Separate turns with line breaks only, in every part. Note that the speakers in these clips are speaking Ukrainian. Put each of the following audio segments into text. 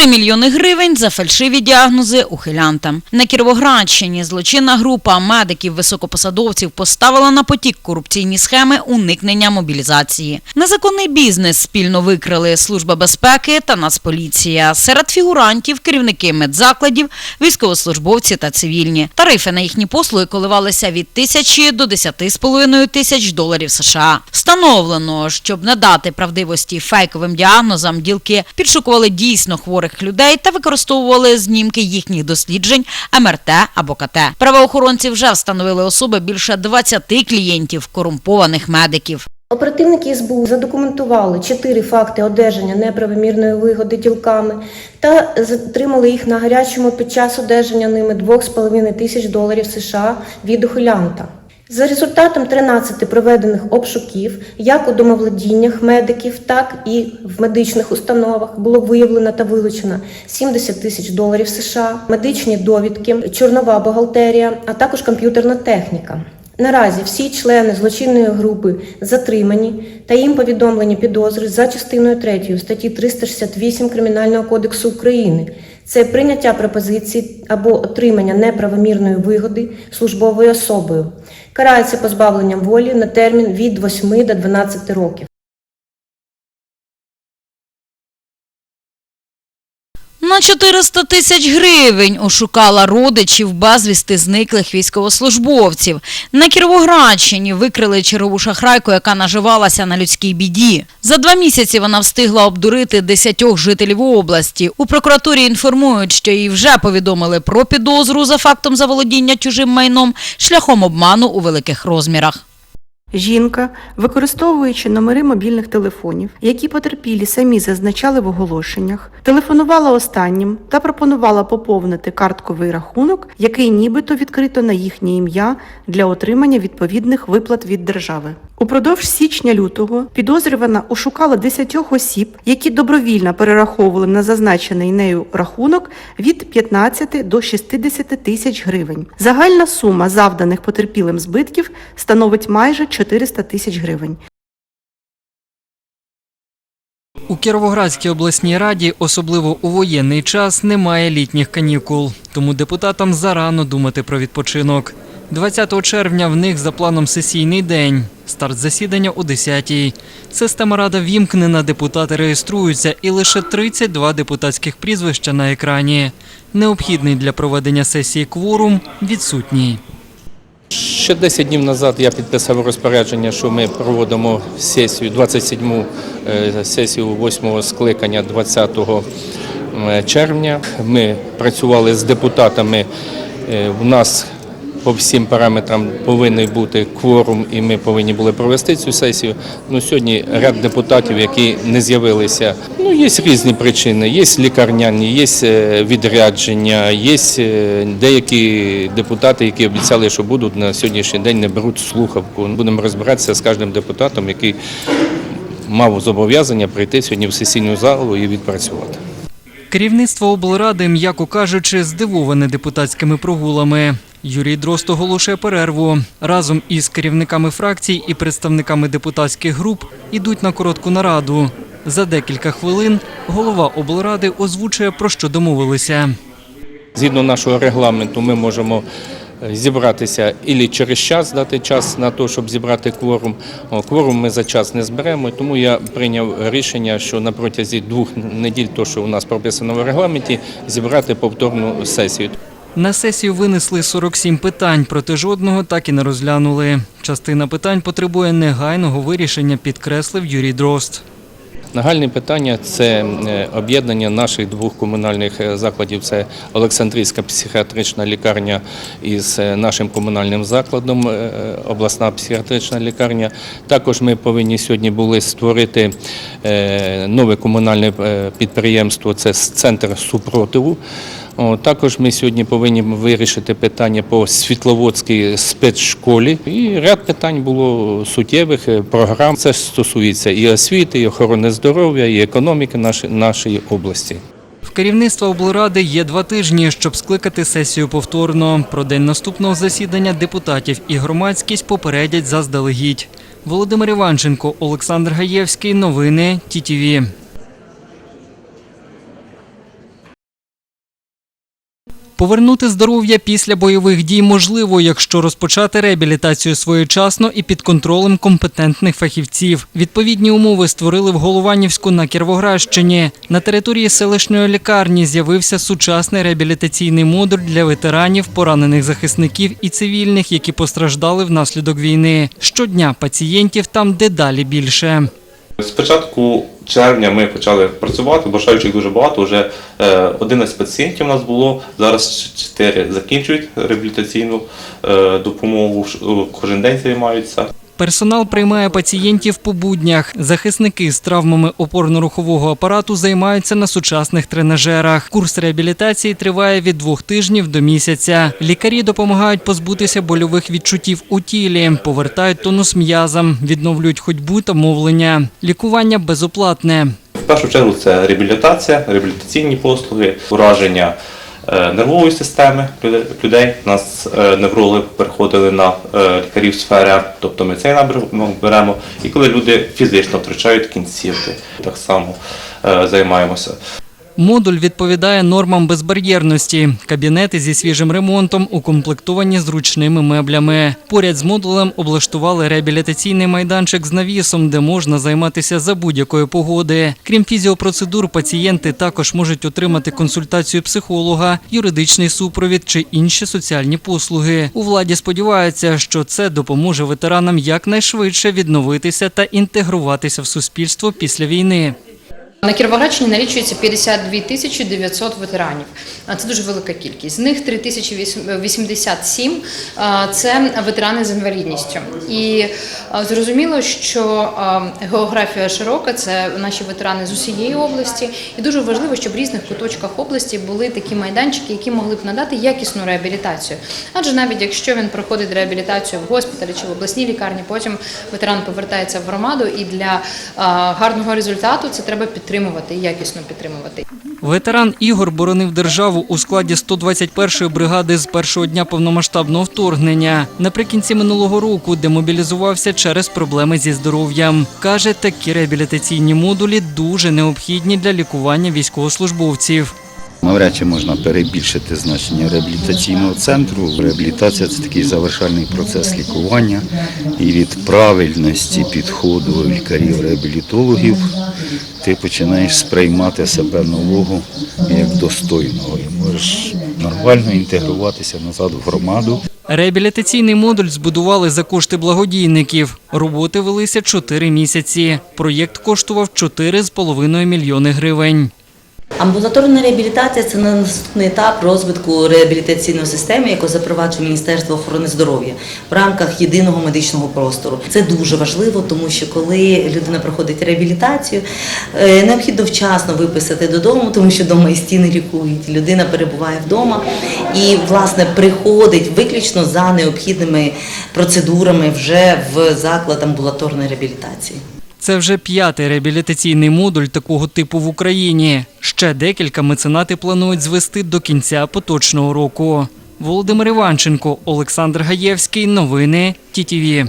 3 мільйони гривень за фальшиві діагнози ухилянтам. На Кіровоградщині злочинна група медиків-високопосадовців поставила на потік корупційні схеми уникнення мобілізації. Незаконний бізнес спільно викрили Служба безпеки та Нацполіція. Серед фігурантів керівники медзакладів, військовослужбовці та цивільні. Тарифи на їхні послуги коливалися від тисячі до 10,5 тисяч доларів США. Встановлено, щоб надати правдивості фейковим діагнозам, ділки підшукували дійсно хворих людей та використовували знімки їхніх досліджень МРТ або КТ. Правоохоронці вже встановили особи більше 20 клієнтів корумпованих медиків.
Оперативники СБУ задокументували чотири факти одержання неправомірної вигоди ділками та затримали їх на гарячому під час одержання ними 2,5 тисяч доларів США від ухилянта. За результатом 13 проведених обшуків, як у домовладіннях медиків, так і в медичних установах було виявлено та вилучено 70 тисяч доларів США, медичні довідки, чорнова бухгалтерія, а також комп'ютерна техніка. Наразі всі члени злочинної групи затримані та їм повідомлені підозри за частиною 3 статті 368 Кримінального кодексу України. Це прийняття пропозиції або отримання неправомірної вигоди службовою особою. Карається позбавленням волі на термін від 8 до 12 років.
На 400 тисяч гривень ошукала родичів безвісти зниклих військовослужбовців. На Кіровоградщині викрили чергову шахрайку, яка наживалася на людській біді. За два місяці вона встигла обдурити десятьох жителів області. У прокуратурі інформують, що їй вже повідомили про підозру за фактом заволодіння чужим майном шляхом обману у великих розмірах.
Жінка, використовуючи номери мобільних телефонів, які потерпілі самі зазначали в оголошеннях, телефонувала останнім та пропонувала поповнити картковий рахунок, який нібито відкрито на їхнє ім'я для отримання відповідних виплат від держави. Упродовж січня-лютого підозрювана ошукала 10 осіб, які добровільно перераховували на зазначений нею рахунок від 15 до 60 тисяч гривень. Загальна сума завданих потерпілим збитків становить майже 400 тисяч гривень.
У Кіровоградській обласній раді, особливо у воєнний час, немає літніх канікул, тому депутатам зарано думати про відпочинок. 20 червня в них за планом сесійний день. Старт засідання о 10-й. Система рада вімкнена, депутати реєструються і лише 32 депутатських прізвища на екрані. Необхідний для проведення сесії кворум відсутній.
Ще 10 днів назад я підписав розпорядження, що ми проводимо сесію, 27-му е, сесію 8-го скликання 20 е, червня. Ми працювали з депутатами. Е, У нас по всім параметрам повинен бути кворум, і ми повинні були провести цю сесію. Ну, сьогодні ряд депутатів, які не з'явилися. Ну, є різні причини. Є лікарняні, є е, відрядження, є е, деякі депутати, які обіцяли, що будуть на сьогоднішній день не беруть слухавку. Будемо розбиратися з кожним депутатом, який мав зобов'язання прийти сьогодні в сесійну залу і відпрацювати.
Керівництво облради, м'яко кажучи, здивоване депутатськими прогулами. Юрій Дрозд оголошує перерву. Разом із керівниками фракцій і представниками депутатських груп ідуть на коротку нараду. За декілька хвилин голова облради озвучує, про що домовилися.
Згідно нашого регламенту, ми можемо е, зібратися і через час дати час на те, щоб зібрати кворум. Кворум ми за час не зберемо, тому я прийняв рішення, що на протязі двох неділь, то що у нас прописано в регламенті, зібрати повторну сесію.
На сесію винесли 47 питань, проте жодного так і не розглянули. Частина питань потребує негайного вирішення, підкреслив Юрій Дрозд.
Нагальне питання це е, об'єднання наших двох комунальних е, закладів. Це Олександрійська психіатрична лікарня із е, нашим комунальним закладом, обласна психіатрична лікарня. Також ми повинні сьогодні були створити нове комунальне підприємство. Це центр супротиву. Також ми сьогодні повинні вирішити питання по Світловодській спецшколі. І ряд питань було суттєвих е, програм. Це стосується і освіти, і охорони здоров'я, і економіки нашої, області.
В керівництва облради є два тижні, щоб скликати сесію повторно. Про день наступного засідання депутатів і громадськість попередять заздалегідь. Володимир Іванченко, Олександр Гаєвський. Новини ТІТІВІ. Повернути здоров'я після бойових дій можливо, якщо розпочати реабілітацію своєчасно і під контролем компетентних фахівців. Відповідні умови створили в Голованівську на Кіровоградщині. На території селищної лікарні з'явився сучасний реабілітаційний модуль для ветеранів, поранених захисників і цивільних, які постраждали внаслідок війни. Щодня пацієнтів там дедалі більше.
З початку червня ми почали працювати, бажаючих дуже багато. Вже е, 11 пацієнтів у нас було. Зараз 4 закінчують реабілітаційну е, допомогу. е, Кожен день займаються.
Персонал приймає пацієнтів по буднях. Захисники з травмами опорно-рухового апарату займаються на сучасних тренажерах. Курс реабілітації триває від двох тижнів до місяця. Лікарі допомагають позбутися больових відчуттів у тілі, повертають тонус м'язам, відновлюють ходьбу та мовлення. Лікування безоплатне.
В першу чергу це реабілітація, реабілітаційні послуги, ураження нервової системи людей. У нас е, неврологи переходили на е, лікарів сфери, тобто ми цей напрямок беремо. І коли люди фізично втрачають кінцівки, так само е, займаємося.
Модуль відповідає нормам безбар'єрності. Кабінети зі свіжим ремонтом укомплектовані зручними меблями. Поряд з модулем облаштували реабілітаційний майданчик з навісом, де можна займатися за будь-якої погоди. Крім фізіопроцедур, пацієнти також можуть отримати консультацію психолога, юридичний супровід чи інші соціальні послуги. У владі сподіваються, що це допоможе ветеранам якнайшвидше відновитися та інтегруватися в суспільство після війни.
На Кіровоградщині налічується 52 тисячі 900 ветеранів. Це дуже велика кількість. З них 3087 а, – це ветерани з інвалідністю. І зрозуміло, що географія широка, це наші ветерани з усієї області. І дуже важливо, щоб в різних куточках області були такі майданчики, які могли б надати якісну реабілітацію. Адже навіть якщо він проходить реабілітацію в госпіталі чи в обласній лікарні, потім ветеран повертається в громаду, і для гарного результату це треба підтримувати і якісно підтримувати.
Ветеран Ігор боронив державу у складі 121-ї бригади з першого дня повномасштабного вторгнення. Наприкінці минулого року демобілізувався через проблеми зі здоров'ям. Каже, такі реабілітаційні модулі дуже необхідні для лікування військовослужбовців.
Навряд чи можна перебільшити значення реабілітаційного центру. Реабілітація це такий завершальний процес лікування. І від правильності підходу лікарів-реабілітологів ти починаєш сприймати себе нового як достойного і можеш нормально інтегруватися назад в громаду.
Реабілітаційний модуль збудували за кошти благодійників. Роботи велися 4 місяці. Проєкт коштував 4,5 мільйони гривень.
Амбулаторна реабілітація це наступний етап розвитку реабілітаційної системи, яку запроваджує Міністерство охорони здоров'я в рамках єдиного медичного простору. Це дуже важливо, тому що коли людина проходить реабілітацію, е, необхідно вчасно виписати додому, тому що вдома і стіни лікують. Людина перебуває вдома і власне приходить виключно за необхідними процедурами вже в заклад амбулаторної реабілітації.
Це вже п'ятий реабілітаційний модуль такого типу в Україні. Ще декілька меценати планують звести до кінця поточного року. Володимир Іванченко, Олександр Гаєвський. Новини ТІТІВІ.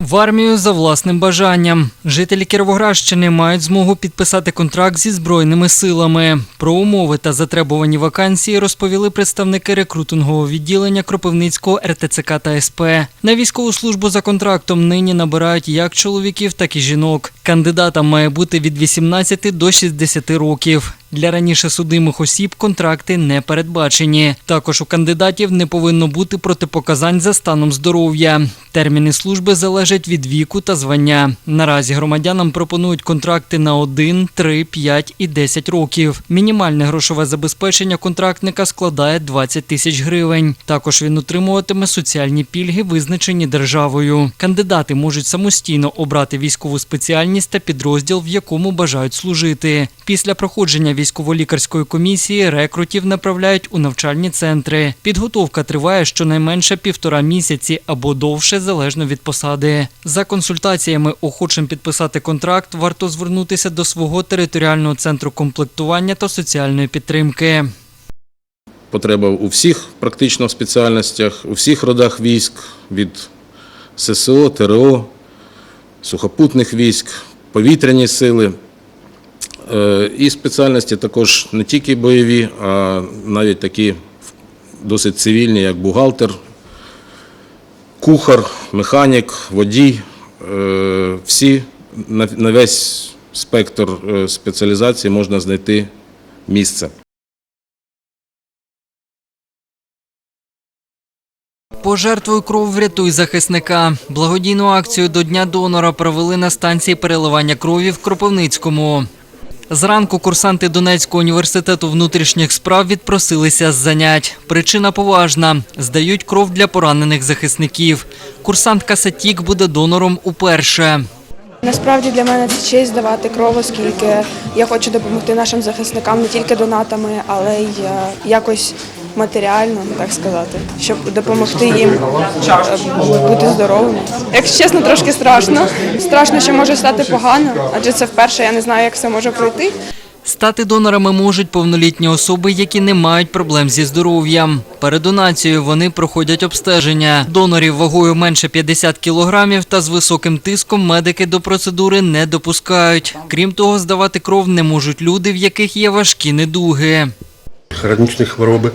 В армію за власним бажанням. Жителі Кіровоградщини мають змогу підписати контракт зі збройними силами. Про умови та затребувані вакансії розповіли представники рекрутингового відділення Кропивницького РТЦК та СП. На військову службу за контрактом нині набирають як чоловіків, так і жінок. Кандидатам має бути від 18 до 60 років. Для раніше судимих осіб контракти не передбачені. Також у кандидатів не повинно бути протипоказань за станом здоров'я. Терміни служби залежать від віку та звання. Наразі громадянам пропонують контракти на 1, 3, 5 і 10 років. Мінімальне грошове забезпечення контрактника складає 20 тисяч гривень. Також він отримуватиме соціальні пільги, визначені державою. Кандидати можуть самостійно обрати військову спеціальність та підрозділ, в якому бажають служити. Після проходження військово-лікарської комісії рекрутів направляють у навчальні центри. Підготовка триває щонайменше півтора місяці або довше, залежно від посади. За консультаціями охочим підписати контракт варто звернутися до свого територіального центру комплектування та соціальної підтримки.
потреба у всіх практично спеціальностях, у всіх родах військ від ССО, ТРО, сухопутних військ, повітряні сили. Е, І спеціальності також не тільки бойові, а навіть такі досить цивільні, як бухгалтер, кухар, механік, водій. Е, Всі на весь спектр е, спеціалізації можна знайти місце.
Пожертвуй кров врятуй захисника. Благодійну акцію до Дня донора провели на станції переливання крові в Кропивницькому. Зранку курсанти Донецького університету внутрішніх справ відпросилися з занять. Причина поважна: здають кров для поранених захисників. Курсантка Сатік буде донором уперше.
Насправді для мене це честь давати кров, оскільки я хочу допомогти нашим захисникам не тільки донатами, але й е, якось матеріально, так сказати, щоб допомогти їм е, бути здоровими. Якщо чесно, трошки страшно. Страшно, що може стати погано, адже це вперше я не знаю, як все може пройти.
Стати донорами можуть повнолітні особи, які не мають проблем зі здоров'ям. Перед донацією вони проходять обстеження. Донорів вагою менше 50 кілограмів та з високим тиском медики до процедури не допускають. Крім того, здавати кров не можуть люди, в яких є важкі недуги.
Хронічні хвороби,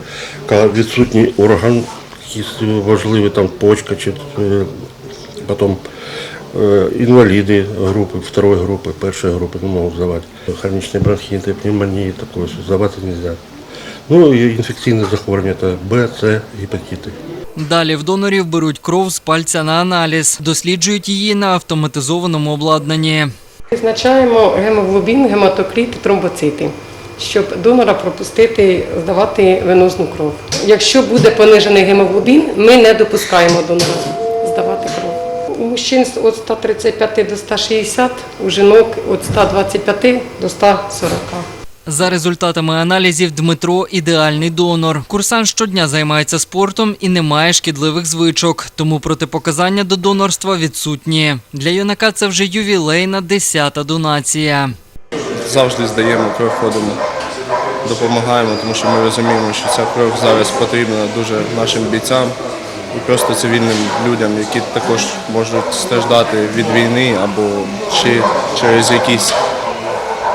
коли відсутній орган, якийсь важливий там почка чи е, потім е, інваліди групи, второї групи, першої групи не можуть здавати. Хронічні бронхіти, пневмонії, також здавати не можна. Ну і інфекційні захворювання це Б, С, гепатити.
Далі в донорів беруть кров з пальця на аналіз, досліджують її на автоматизованому обладнанні.
Визначаємо гемоглобін, гематокрит і тромбоцити, щоб донора пропустити здавати венозну кров. Якщо буде понижений гемоглобін, ми не допускаємо донора здавати кров. У мужчин від 135 до 160, у жінок від 125 до 140.
За результатами аналізів Дмитро ідеальний донор. Курсант щодня займається спортом і не має шкідливих звичок, тому протипоказання до донорства відсутні. Для юнака це вже ювілейна десята донація.
Завжди здаємо кров, ходимо, допомагаємо, тому що ми розуміємо, що ця кров зараз потрібна дуже нашим бійцям і просто цивільним людям, які також можуть страждати від війни або чи через якісь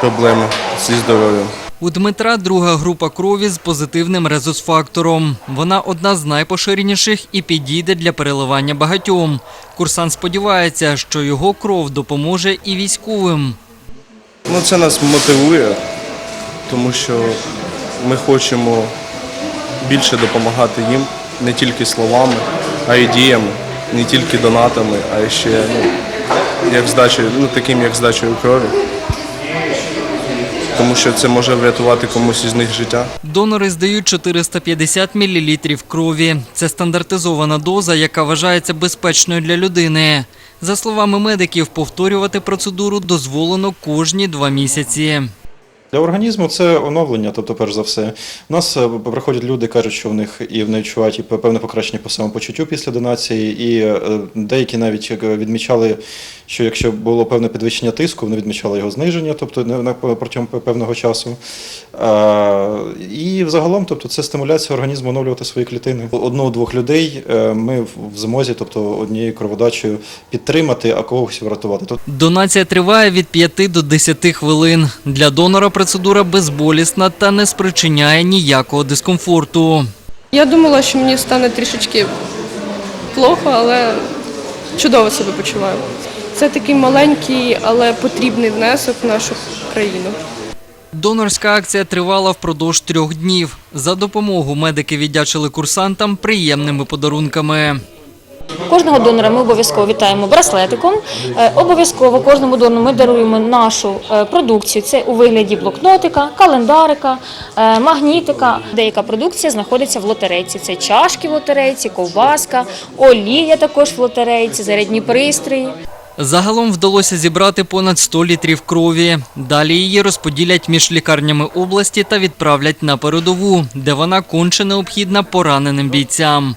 проблеми зі здоров'ям.
У Дмитра друга група крові з позитивним резус-фактором. Вона одна з найпоширеніших і підійде для переливання багатьом. Курсант сподівається, що його кров допоможе і військовим.
Ну, це нас мотивує, тому що ми хочемо більше допомагати їм не тільки словами, а й діями, не тільки донатами, а ще ну, як здачею, ну, таким як здачею крові. Тому що це може врятувати комусь із них життя.
Донори здають 450 мл крові. Це стандартизована доза, яка вважається безпечною для людини. За словами медиків, повторювати процедуру дозволено кожні два місяці.
Для організму це оновлення, тобто, перш за все. У нас е, приходять люди, кажуть, що в них і вони відчувають і певне покращення по самопочуттю після донації, і е, деякі навіть е, відмічали, що якщо було певне підвищення тиску, вони відмічали його зниження, тобто протягом певного часу. І взагалом, тобто, це стимуляція організму оновлювати свої клітини. Одного-двох людей ми в змозі, тобто однією кроводачею, підтримати, а когось врятувати.
Донація триває від 5 до 10 хвилин. Для донора процедура безболісна та не спричиняє ніякого дискомфорту.
Я думала, що мені стане трішечки плохо, але чудово себе почуваю. Це такий маленький, але потрібний внесок в нашу країну.
Донорська акція тривала впродовж трьох днів. За допомогу медики віддячили курсантам приємними подарунками.
Кожного донора ми обов'язково вітаємо браслетиком. Е, Обов'язково кожному донору ми даруємо нашу е, продукцію. Це у вигляді блокнотика, календарика, е, магнітика. Деяка продукція знаходиться в лотерейці. Це чашки в лотерейці, ковбаска, олія також в лотерейці, зарядні пристрої.
Загалом вдалося зібрати понад 100 літрів крові. Далі її розподілять між лікарнями області та відправлять на передову, де вона конче необхідна пораненим бійцям.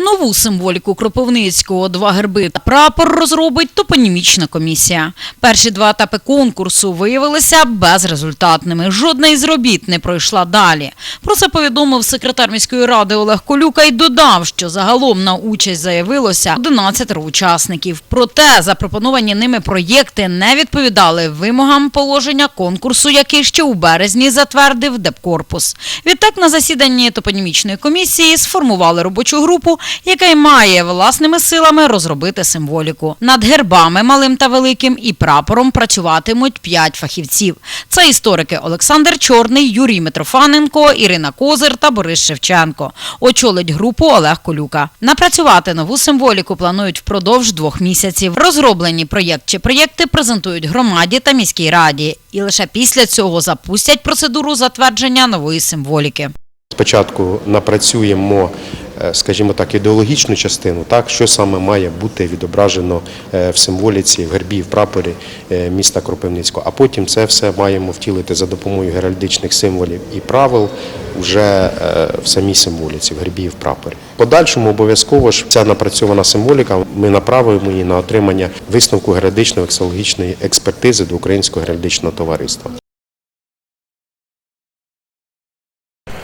Нову символіку Кропивницького, два герби та прапор розробить топонімічна комісія. Перші два етапи конкурсу виявилися безрезультатними. Жодна із робіт не пройшла далі. Про це повідомив секретар міської ради Олег Колюка і додав, що загалом на участь заявилося 11 учасників. Проте запропоновані ними проєкти не відповідали вимогам положення конкурсу, який ще у березні затвердив Депкорпус. Відтак на засіданні топонімічної комісії сформували робочу групу, яка й має власними силами розробити символіку. Над гербами малим та великим і прапором працюватимуть п'ять фахівців. Це історики Олександр Чорний, Юрій Митрофаненко, Ірина Козир та Борис Шевченко. Очолить групу Олег Колюка. Напрацювати нову символіку планують впродовж двох місяців. Розроблені проєкт чи проєкти презентують громаді та міській раді. І лише після цього запустять процедуру затвердження нової символіки.
Спочатку напрацюємо, скажімо так, ідеологічну частину, так, що саме має бути відображено е, в символіці, в гербі, в прапорі е, міста Кропивницького, а потім це все маємо втілити за допомогою геральдичних символів і правил вже е, в самій символіці, в гербі в прапорі. Подальшому обов'язково ж ця напрацьована символіка, ми направимо її на отримання висновку геральдичної ексологічної експертизи до Українського геральдичного товариства.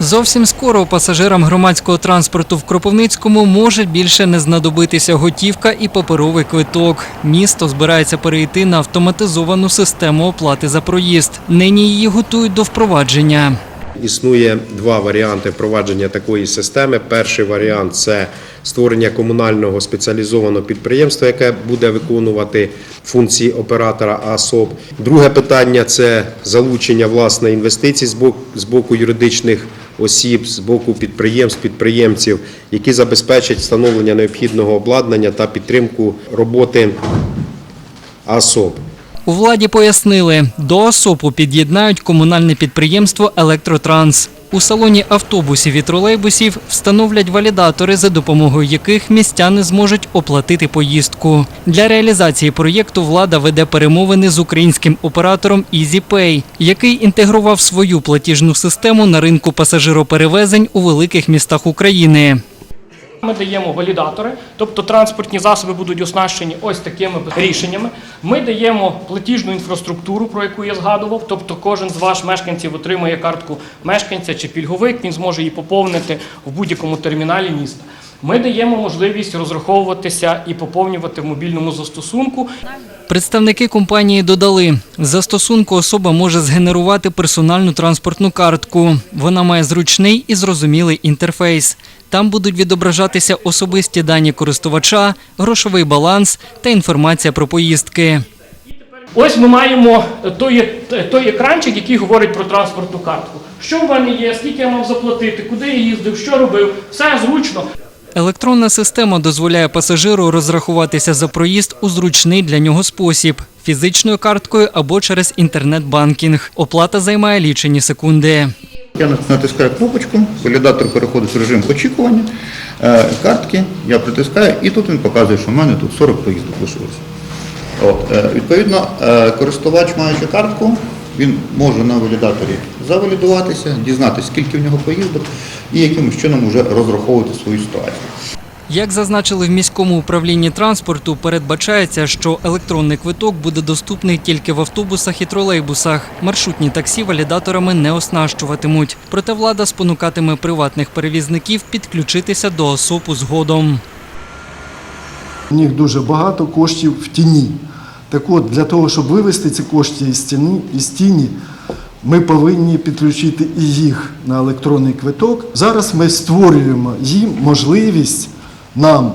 Зовсім скоро пасажирам громадського транспорту в Кропивницькому може більше не знадобитися готівка і паперовий квиток. Місто збирається перейти на автоматизовану систему оплати за проїзд. Нині її готують до впровадження.
Існує два варіанти впровадження такої системи. Перший варіант це створення комунального спеціалізованого підприємства, яке буде виконувати функції оператора АСОБ. Друге питання це залучення власне інвестицій з боку юридичних осіб, з боку підприємств, підприємців, які забезпечать встановлення необхідного обладнання та підтримку роботи АСОБ.
У владі пояснили, до ОСОПу під'єднають комунальне підприємство Електротранс. У салоні автобусів і тролейбусів встановлять валідатори, за допомогою яких містяни зможуть оплатити поїздку. Для реалізації проєкту влада веде перемовини з українським оператором EasyPay, який інтегрував свою платіжну систему на ринку пасажироперевезень у великих містах України.
Ми даємо валідатори, тобто транспортні засоби будуть оснащені ось такими рішеннями. Ми даємо платіжну інфраструктуру, про яку я згадував. Тобто, кожен з ваших мешканців отримує картку мешканця чи пільговик. Він зможе її поповнити в будь-якому терміналі міста. Ми даємо можливість розраховуватися і поповнювати в мобільному застосунку.
Представники компанії додали, застосунку особа може згенерувати персональну транспортну картку. Вона має зручний і зрозумілий інтерфейс. Там будуть відображатися особисті дані користувача, грошовий баланс та інформація про поїздки.
Ось ми маємо той, той екранчик, який говорить про транспортну картку. Що в мене є, скільки я мав заплатити, куди я їздив, що робив, все зручно.
Електронна система дозволяє пасажиру розрахуватися за проїзд у зручний для нього спосіб фізичною карткою або через інтернет-банкінг. Оплата займає лічені секунди.
Я натискаю кнопочку, валідатор переходить в режим очікування, е, картки, я притискаю, і тут він показує, що в мене тут 40 поїздок лишилося. От, е, відповідно, е, користувач, маючи картку, він може на валідаторі завалідуватися, дізнатися, скільки в нього поїздок, і якимось чином вже розраховувати свою ситуацію.
Як зазначили в міському управлінні транспорту, передбачається, що електронний квиток буде доступний тільки в автобусах і тролейбусах. Маршрутні таксі валідаторами не оснащуватимуть. Проте влада спонукатиме приватних перевізників підключитися до ОСОПу згодом.
У них дуже багато коштів в тіні. Так от, для того, щоб вивести ці кошти із тіні, із тіні, ми повинні підключити і їх на електронний квиток. Зараз ми створюємо їм можливість нам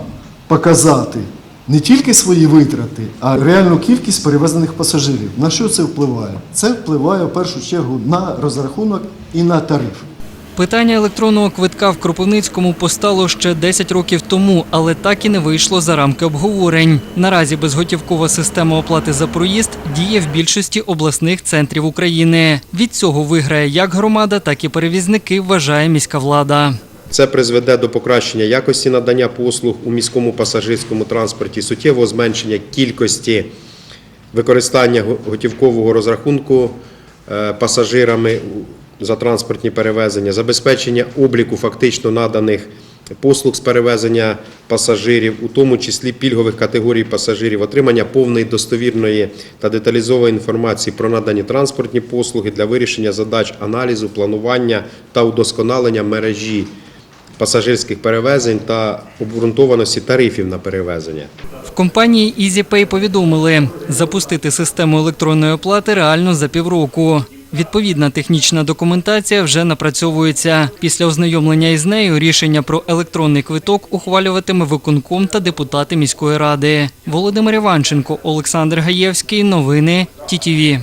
показати не тільки свої витрати, а реальну кількість перевезених пасажирів. На що це впливає? Це впливає в першу чергу на розрахунок і на тариф.
Питання електронного квитка в Кропивницькому постало ще 10 років тому, але так і не вийшло за рамки обговорень. Наразі безготівкова система оплати за проїзд діє в більшості обласних центрів України. Від цього виграє як громада, так і перевізники, вважає міська влада.
Це призведе до покращення якості надання послуг у міському пасажирському транспорті, суттєвого зменшення кількості використання готівкового розрахунку е, пасажирами за транспортні перевезення, забезпечення обліку фактично наданих послуг з перевезення пасажирів, у тому числі пільгових категорій пасажирів, отримання повної достовірної та деталізованої інформації про надані транспортні послуги для вирішення задач аналізу, планування та удосконалення мережі пасажирських перевезень та обґрунтованості тарифів на перевезення.
В компанії EasyPay повідомили, запустити систему електронної оплати реально за півроку. Відповідна технічна документація вже напрацьовується. Після ознайомлення із нею рішення про електронний квиток ухвалюватиме виконком та депутати міської ради. Володимир Іванченко, Олександр Гаєвський. Новини ТІТІВІ.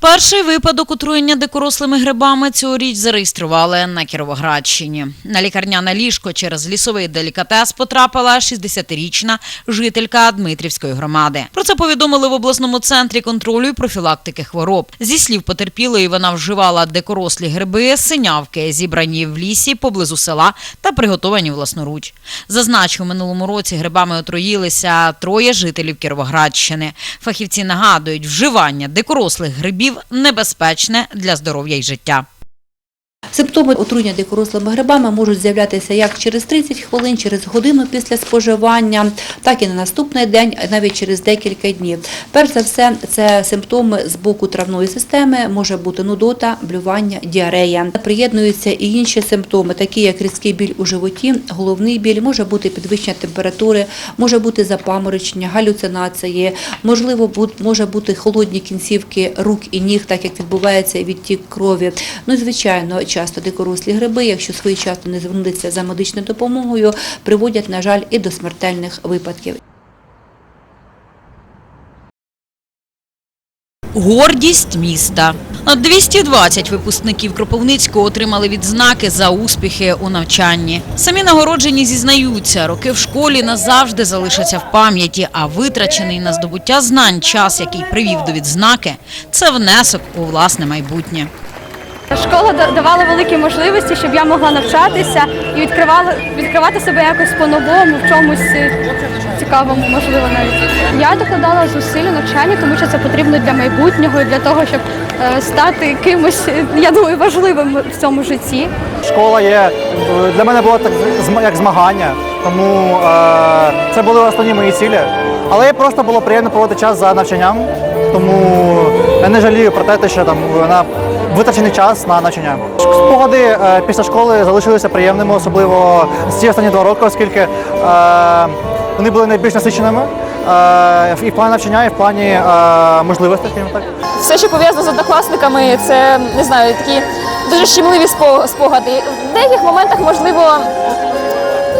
Перший випадок отруєння дикорослими грибами цьогоріч зареєстрували на Кіровоградщині. На лікарняне ліжко через лісовий делікатес потрапила 60-річна жителька Дмитрівської громади. Про це повідомили в обласному центрі контролю і профілактики хвороб. Зі слів потерпілої, вона вживала дикорослі гриби, синявки, зібрані в лісі поблизу села та приготовані власноруч. Зазначу, у минулому році грибами отруїлися троє жителів Кіровоградщини. Фахівці нагадують, вживання дикорослих грибів небезпечне для здоров'я й життя.
Симптоми отруєння дикорослими грибами можуть з'являтися як через 30 хвилин, через годину після споживання, так і на наступний день, навіть через декілька днів. Перш за все, це симптоми з боку травної системи, може бути нудота, блювання, діарея. Приєднуються і інші симптоми, такі як різкий біль у животі, головний біль, може бути підвищення температури, може бути запаморочення, галюцинації, можливо, може бути холодні кінцівки рук і ніг, так як відбувається відтік крові. Ну звичайно, часто дикорослі гриби, якщо своєчасно не звернутися за медичною допомогою, приводять, на жаль, і до смертельних випадків.
Гордість міста. 220 випускників Кропивницького отримали відзнаки за успіхи у навчанні. Самі нагороджені зізнаються, роки в школі назавжди залишаться в пам'яті, а витрачений на здобуття знань час, який привів до відзнаки, це внесок у власне майбутнє.
Школа давала великі можливості, щоб я могла навчатися і відкривала відкривати себе якось по-новому, в чомусь е, цікавому, можливо, навіть. Я докладала зусиль у навчанні, тому що це потрібно для майбутнього і для того, щоб е, стати кимось, е, я думаю, важливим в цьому житті.
Школа є для мене було так як змагання, тому е, це були основні мої цілі. Але просто було приємно проводити час за навчанням, тому я не жалію про те, що там на витрачений час на навчання. Спогади е, після школи залишилися приємними, особливо ці останні два роки, оскільки е, вони були найбільш насиченими е, і в плані навчання, і в плані можливостей, так.
Все, що пов'язано з однокласниками, це не знаю, такі дуже щемливі спо- спогади. В деяких моментах, можливо,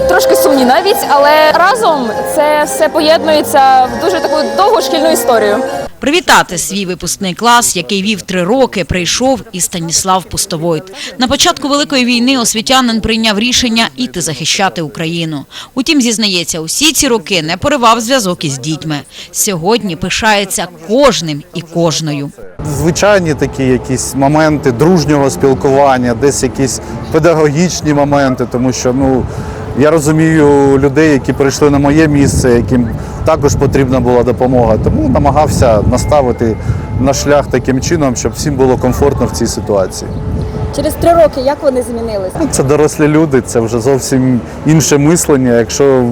трошки сумні навіть, але разом це все поєднується в дуже таку довгу шкільну історію.
Привітати свій випускний клас, який вів три роки, прийшов і Станіслав Пустовойт. На початку Великої війни освітянин прийняв рішення іти захищати Україну. Утім, зізнається, усі ці роки не поривав зв'язок із дітьми. Сьогодні пишається кожним і кожною.
звичайні такі якісь моменти дружнього спілкування, десь якісь педагогічні моменти, тому що ну я розумію людей, які прийшли на моє місце, яким також потрібна була допомога. Тому намагався наставити на шлях таким чином, щоб всім було комфортно в цій ситуації.
Через три роки як вони змінилися?
Ну, Це дорослі люди, це вже зовсім інше мислення. Якщо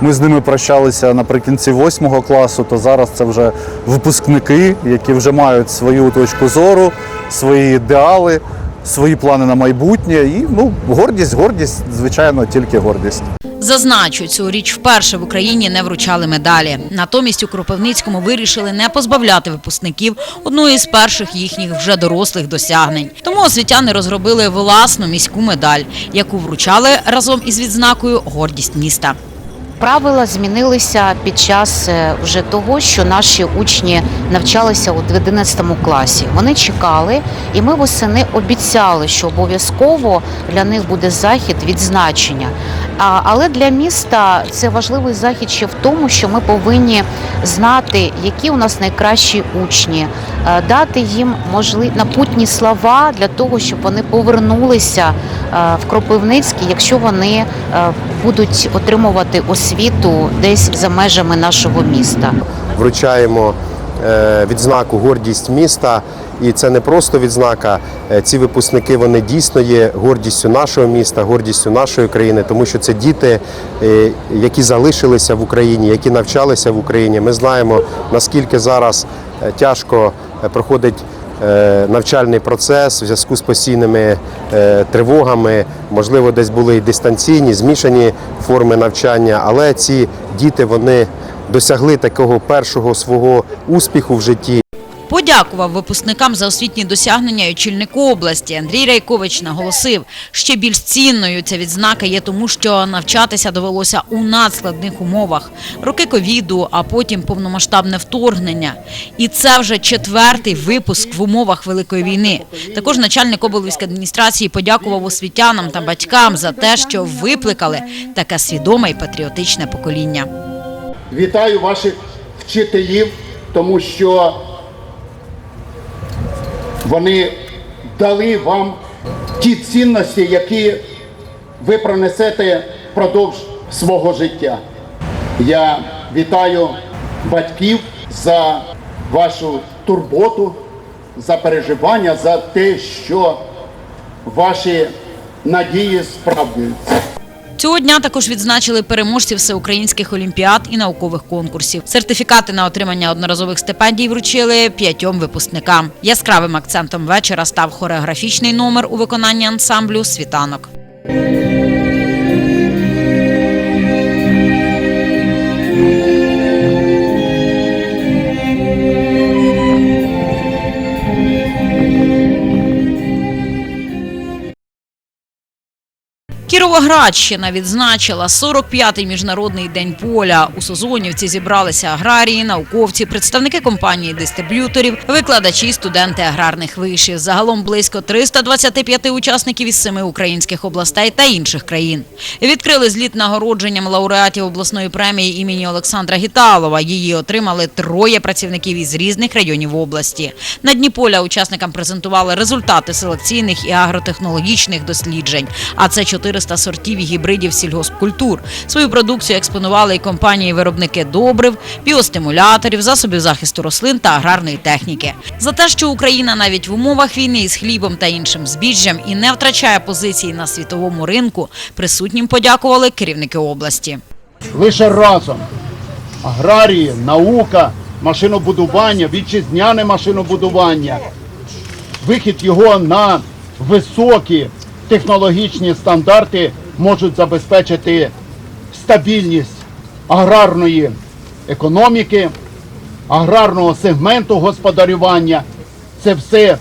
ми з ними прощалися наприкінці восьмого класу, то зараз це вже випускники, які вже мають свою точку зору, свої ідеали, свої плани на майбутнє. І ну, гордість, гордість, звичайно, тільки гордість.
Зазначу, цьогоріч вперше в Україні не вручали медалі. Натомість у Кропивницькому вирішили не позбавляти випускників одної з перших їхніх вже дорослих досягнень. Тому освітяни розробили власну міську медаль, яку вручали разом із відзнакою Гордість міста.
Правила змінилися під час е, вже того, що наші учні навчалися в 11 класі. Вони чекали, і ми восени обіцяли, що обов'язково для них буде захід відзначення. Але для міста це важливий захід ще в тому, що ми повинні знати, які у нас найкращі учні, е, дати їм можливі напутні слова для того, щоб вони повернулися е, в Кропивницький, якщо вони будуть отримувати освіту десь за межами нашого міста.
Вручаємо е, відзнаку гордість міста І це не просто відзнака. Е, Ці випускники вони дійсно є гордістю нашого міста, гордістю нашої країни, тому що це діти, е, які залишилися в Україні, які навчалися в Україні. Ми знаємо наскільки зараз тяжко проходить навчальний процес в зв'язку з постійними е, тривогами. Можливо, десь були і дистанційні, змішані форми навчання, але ці діти вони досягли такого першого свого успіху в житті.
Подякував випускникам за освітні досягнення й очільник області. Андрій Райкович наголосив, ще більш цінною ця відзнака є тому, що навчатися довелося у надскладних умовах. Роки ковіду, а потім повномасштабне вторгнення. І це вже четвертий випуск в умовах Великої війни. Також начальник облвійської адміністрації подякував освітянам та батькам за те, що викликали таке свідоме й патріотичне покоління.
Вітаю ваших вчителів, тому що вони дали вам ті цінності, які ви пронесете впродовж свого життя. Я вітаю батьків за вашу турботу, за переживання, за те, що ваші надії справдуються.
Цього дня також відзначили переможців всеукраїнських олімпіад і наукових конкурсів. Сертифікати на отримання одноразових стипендій вручили п'ятьом випускникам. Яскравим акцентом вечора став хореографічний номер у виконанні ансамблю Світанок. Кіровоградщина відзначила 45-й міжнародний день поля. У Созонівці зібралися аграрії, науковці, представники компанії дистриб'юторів, викладачі, студенти аграрних вишів. Загалом близько 325 учасників із семи українських областей та інших країн. Відкрили зліт нагородженням лауреатів обласної премії імені Олександра Гіталова. Її отримали троє працівників із різних районів області. На дні поля учасникам презентували результати селекційних і агротехнологічних досліджень. А це 400 сортів і гібридів сільгоспкультур. Свою продукцію експонували і компанії-виробники добрив, біостимуляторів, засобів захисту рослин та аграрної техніки. За те, що Україна навіть в умовах війни із хлібом та іншим збіжжям і не втрачає позиції на світовому ринку, присутнім подякували керівники області.
Лише разом аграрії, наука, машинобудування, вітчизняне машинобудування, вихід його на високі технологічні стандарти можуть забезпечити стабільність аграрної економіки, аграрного сегменту господарювання. Це все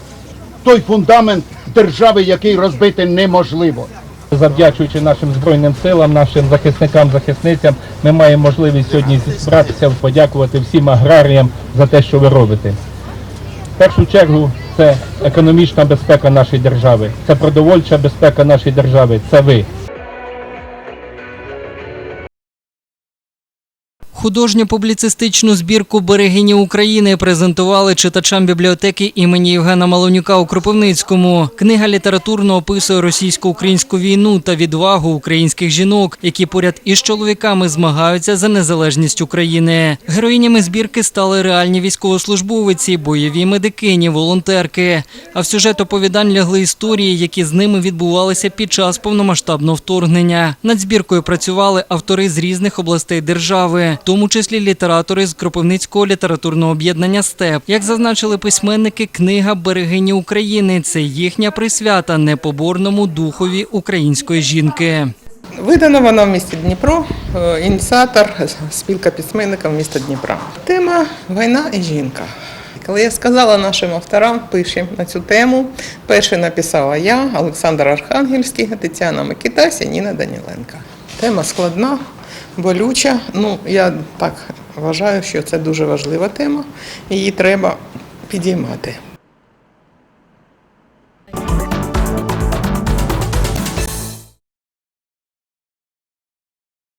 той фундамент держави, який розбити неможливо.
Завдячуючи нашим збройним силам, нашим захисникам, захисницям, ми маємо можливість сьогодні зібратися, подякувати всім аграріям за те, що ви робите. В першу чергу це економічна безпека нашої держави, це продовольча безпека нашої держави. Це ви.
Художньо-публіцистичну збірку Берегині України презентували читачам бібліотеки імені Євгена Малонюка у Кропивницькому. Книга літературно описує російсько-українську війну та відвагу українських жінок, які поряд із чоловіками змагаються за незалежність України. Героїнями збірки стали реальні військовослужбовиці, бойові медикині, волонтерки. А в сюжет оповідань лягли історії, які з ними відбувалися під час повномасштабного вторгнення. Над збіркою працювали автори з різних областей держави, тому числі літератори з Кропивницького літературного об'єднання Степ. Як зазначили письменники, книга Берегині України це їхня присвята непоборному духові української жінки.
Видана вона в місті Дніпро, е, ініціатор спілка письменників міста Дніпра. Тема війна і жінка. Коли я сказала нашим авторам, пишемо на цю тему, перше написала я, Олександр Архангельський, Тетяна Микитась і Ніна Даніленка. Тема складна, болюча. Ну, я так вважаю, що це дуже важлива тема, її треба підіймати.